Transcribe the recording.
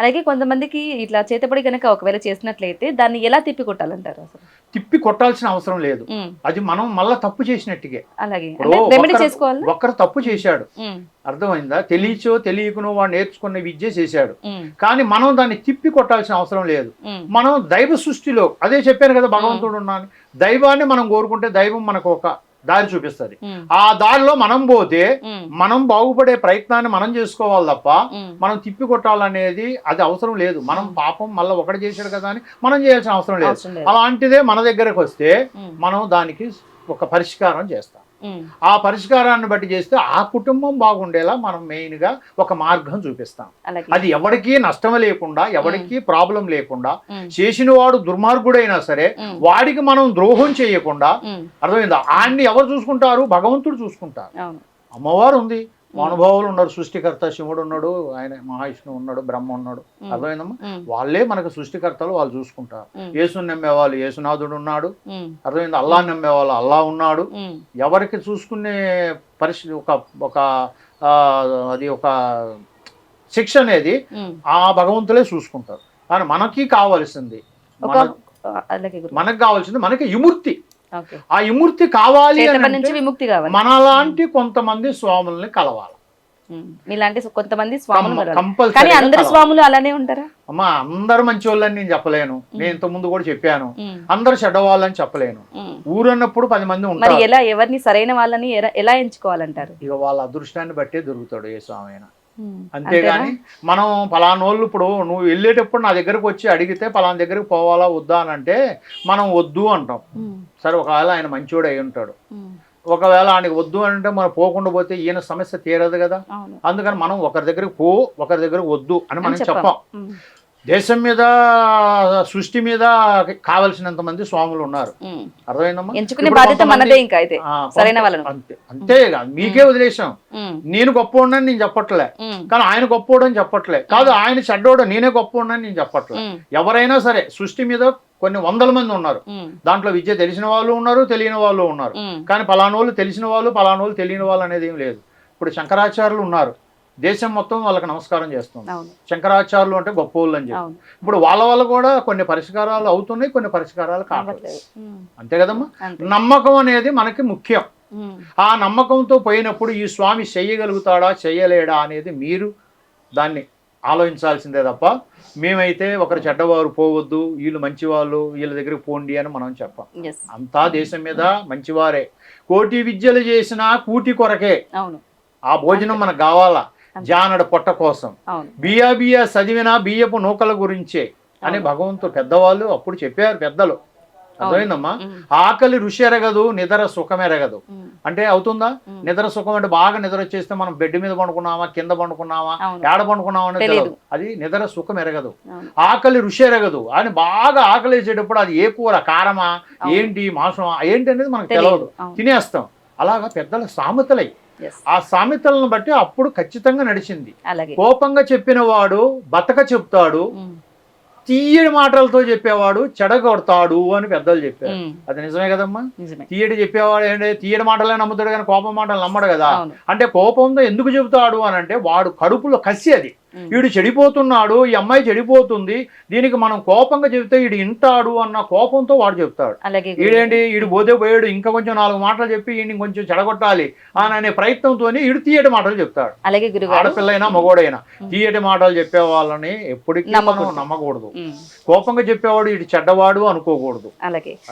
అలాగే కొంతమందికి ఇట్లా చేతపడి కనుక ఒకవేళ చేసినట్లయితే దాన్ని ఎలా తిప్పి కొట్టాలంటారు అసలు? తిప్పి కొట్టాల్సిన అవసరం లేదు. అది మనం మళ్ళా తప్పు చేసినట్టుగే అలాగే. ఒక్కరు తప్పు చేశాడు. అర్థమైందా? తెలియచో తెలియకునో వాడు నేర్చుకున్న విద్య చేశాడు. కానీ మనం దాన్ని తిప్పి కొట్టాల్సిన అవసరం లేదు. మనం దైవ సృష్టిలో అదే చెప్పాను కదా భగవంతుడు ఉన్నాను దైవాన్ని మనం కోరుకుంటే దైవం మనకు ఒక దారి చూపిస్తుంది. ఆ దారిలో మనం పోతే మనం బాగుపడే ప్రయత్నాన్ని మనం చేసుకోవాలి తప్ప మనం తిప్పి కొట్టాలనేది అది అవసరం లేదు. మనం పాపం మళ్ళీ ఒకటి చేశాడు కదా అని మనం చేయాల్సిన అవసరం లేదు. అలాంటిదే మన దగ్గరకు వస్తే మనం దానికి ఒక పరిష్కారం చేస్తాం. ఆ పరిష్కారాన్ని బట్టి చేస్తే ఆ కుటుంబం బాగుండేలా మనం మెయిన్గా ఒక మార్గం చూపిస్తాం. అది ఎవరికీ నష్టం లేకుండా ఎవరికీ ప్రాబ్లం లేకుండా చేసిన వాడు దుర్మార్గుడైనా సరే వాడికి మనం ద్రోహం చేయకుండా అర్థమైందా? ఆయన్ని ఎవరు చూసుకుంటారు? భగవంతుడు చూసుకుంటారు. అమ్మవారు ఉంది అనుభవాలు ఉన్నారు. సృష్టికర్త శివుడు ఉన్నాడు ఆయన మహావిష్ణువు ఉన్నాడు బ్రహ్మ ఉన్నాడు. అర్థమైందమ్మా? వాళ్ళే మనకు సృష్టికర్తలు వాళ్ళు చూసుకుంటారు. యేసుని నమ్మేవాళ్ళు యేసునాథుడు ఉన్నాడు. అర్థమైంది? అల్లా నమ్మేవాళ్ళు అల్లా ఉన్నాడు. ఎవరికి చూసుకునే పరిస్థితి ఒక ఒక అది ఒక శిక్ష అనేది. ఆ భగవంతులే చూసుకుంటారు. కానీ మనకి కావాల్సింది మనకు కావాల్సింది మనకి విముక్తి. ఆ విముక్తి కావాలి నుంచి విముక్తి కావాలి. మనలాంటి కొంతమంది స్వాముల్ని కలవాలి. మీలాంటి కొంతమంది స్వాములు. కానీ అందరు స్వాములు అలానే ఉంటారా? అమ్మా అందరు మంచి వాళ్ళని నేను చెప్పలేను. నేను ఇంత ముందు కూడా చెప్పాను. అందరు చెడ్డవాళ్ళని చెప్పలేను. ఊరన్నప్పుడు పది మంది ఉంటారు. ఎలా ఎవరిని సరైన వాళ్ళని ఎలా ఎంచుకోవాలంటారు? ఇక వాళ్ళ అదృష్టాన్ని బట్టే దొరుకుతాడు ఏ స్వామి అయినా అంతేగాని మనం పలానోళ్ళు ఇప్పుడు నువ్వు వెళ్ళేటప్పుడు నా దగ్గరకు వచ్చి అడిగితే పలానా దగ్గరకు పోవాలా వద్దా అని అంటే మనం వద్దు అంటాం. సరే ఒకవేళ ఆయన మంచోడు అయి ఉంటాడు. ఒకవేళ ఆయనకి వద్దు అంటే మనం పోకుండా పోతే ఈయన సమస్య తీరదు కదా. అందుకని మనం ఒకరి దగ్గరకు పో ఒకరి దగ్గరకు వద్దు అని మనం అని చెప్పాం. దేశం మీద సృష్టి మీద కావలసినంత మంది స్వాములు ఉన్నారు. ఉమ్. అర్థమైందమ్మా? ఎంచుకునే ఇప్పుడు బాధ్యత కొంతమంది- మనదే ఇంకా అయితే ఆ, సరైన కొంత- వాళ్ళను. అంతే మీకే వదిలేసాం నేను గొప్ప నేను చెప్పట్లే. కానీ ఆయన గొప్పోడని చెప్పట్లే. కాదు ఆయన చెడ్డోడు నేనే గొప్పోడని నేను చెప్పట్లే. ఎవరైనా సరే సృష్టి మీద కొన్ని వందల మంది ఉన్నారు. దాంట్లో విద్య తెలిసిన వాళ్ళు ఉన్నారు తెలియని వాళ్ళు ఉన్నారు. కానీ పలానోళ్ళు తెలిసిన వాళ్ళు పలానోళ్ళు తెలియని వాళ్ళు అనేది ఏం లేదు. ఇప్పుడు శంకరాచార్యులు ఉన్నారు. దేశం మొత్తం వాళ్ళకి నమస్కారం చేస్తుంది. శంకరాచార్యులు అంటే గొప్ప వాళ్ళు అని చెప్పి. ఇప్పుడు వాళ్ళ వల్ల కూడా కొన్ని పరిష్కారాలు అవుతున్నాయి కొన్ని పరిష్కారాలు కావట్లేదు అంతే కదమ్మా? నమ్మకం అనేది మనకి ముఖ్యం. ఆ నమ్మకంతో పోయినప్పుడు ఈ స్వామి చెయ్యగలుగుతాడా చెయ్యలేడా అనేది మీరు దాన్ని ఆలోచించాల్సిందే తప్ప మేమైతే ఒకరు చెడ్డవారు పోవద్దు వీళ్ళు మంచివాళ్ళు వీళ్ళ దగ్గరికి పోండి అని మనం చెప్పాం. అంతా దేశం మీద మంచివారే. కోటి విద్యలు చేసినా కూటి కొరకే. ఆ భోజనం మనకు కావాలా? జానడ పొట్ట కోసం. బియ్య బియ్య చదివిన బియ్యపు నూకల గురించే. అని. భగవంతుడు పెద్దవాళ్ళు అప్పుడు చెప్పారు పెద్దలు. అర్థమైందమ్మా? ఆకలి రుచి ఎరగదు నిద్ర సుఖం ఎరగదు అంటే అవుతుందా. నిద్ర సుఖం అంటే బాగా నిద్ర వచ్చేస్తే మనం బెడ్ మీద పండుకున్నామా కింద పండుకున్నామా ఏడ పండుకున్నామా తెలీదు. తెలియదు అది నిద్ర సుఖం ఎరగదు ఆకలి రుచి ఎరగదు అని బాగా ఆకలి వేసేటప్పుడు అది ఏ కూర కారమా. ఏంటి మాంసమా ఏంటి అనేది మనకు తెలియదు తినేస్తాం. అలాగా పెద్దల సామెతలై ఆ సామెతలను బట్టి అప్పుడు ఖచ్చితంగా నడిచింది. కోపంగా చెప్పిన వాడు బతక చెప్తాడు. తీయడి మాటలతో చెప్పేవాడు చెడగొడతాడు అని పెద్దలు చెప్పారు. అది నిజమే కదమ్మా? తీయడి చెప్పేవాడు ఏంటి? తీయడి మాటలే నమ్ముతాడు కానీ కోపం మాటలు నమ్మడు కదా. అంటే కోపంతో ఎందుకు చెబుతాడు అని అంటే వాడు కడుపులో కసి అది. వీడు చెడిపోతున్నాడు ఈ అమ్మాయి చెడిపోతుంది దీనికి మనం కోపంగా చెబితే వీడు ఇంటాడు అన్న కోపంతో వాడు చెప్తాడు. ఈడేంటి? ఈడు పోతే పోయాడు ఇంకా కొంచెం నాలుగు మాటలు చెప్పి ఈయన కొంచెం చెడగొట్టాలి అని అనే ప్రయత్నంతో ఈడు తీయటి మాటలు చెప్తాడు. ఆడపిల్లైనా మగోడైనా తీయటి మాటలు చెప్పే వాళ్ళని ఎప్పటికీ మనం నమ్మకూడదు. కోపంగా చెప్పేవాడు ఇటు చెడ్డవాడు అనుకోకూడదు. అలాగే.